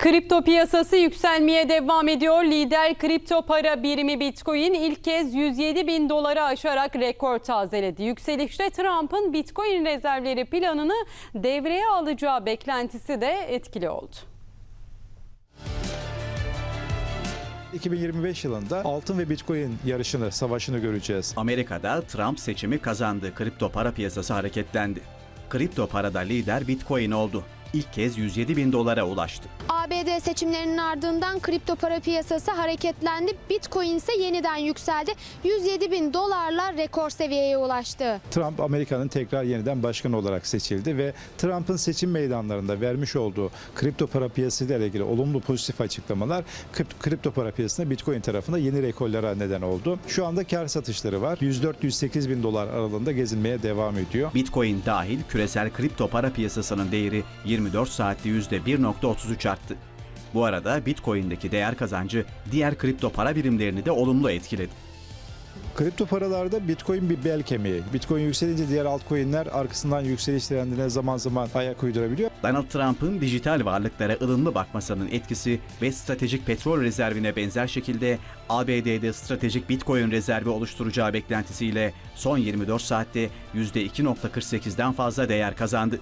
Kripto piyasası yükselmeye devam ediyor. Lider kripto para birimi Bitcoin ilk kez 107 bin doları aşarak rekor tazeledi. Yükselişte Trump'ın Bitcoin rezervleri planını devreye alacağı beklentisi de etkili oldu. 2025 yılında altın ve bitcoin yarışını, savaşını göreceğiz. Amerika'da Trump seçimi kazandı. Kripto para piyasası hareketlendi. Kripto parada lider Bitcoin oldu. İlk kez 107 bin dolara ulaştı. ABD seçimlerinin ardından kripto para piyasası hareketlendi. Bitcoin ise yeniden yükseldi. 107 bin dolarla rekor seviyeye ulaştı. Trump Amerika'nın tekrar yeniden başkan olarak seçildi ve Trump'ın seçim meydanlarında vermiş olduğu kripto para piyasasıyla ilgili olumlu pozitif açıklamalar kripto, para piyasasında bitcoin tarafında yeni rekorlara neden oldu. Şu anda kar satışları var. 104-108 bin dolar aralığında gezinmeye devam ediyor. Bitcoin dahil küresel kripto para piyasasının değeri 24 saatte %1.33 arttı. Bu arada Bitcoin'deki değer kazancı diğer kripto para birimlerini de olumlu etkiledi. Kripto paralarda Bitcoin bir bel kemiği. Bitcoin yükselince diğer altcoin'ler arkasından yükseliş trendine zaman zaman ayak uydurabiliyor. Donald Trump'ın dijital varlıklara ılımlı bakmasının etkisi ve stratejik petrol rezervine benzer şekilde ABD'de stratejik Bitcoin rezervi oluşturacağı beklentisiyle son 24 saatte %2.48'den fazla değer kazandı.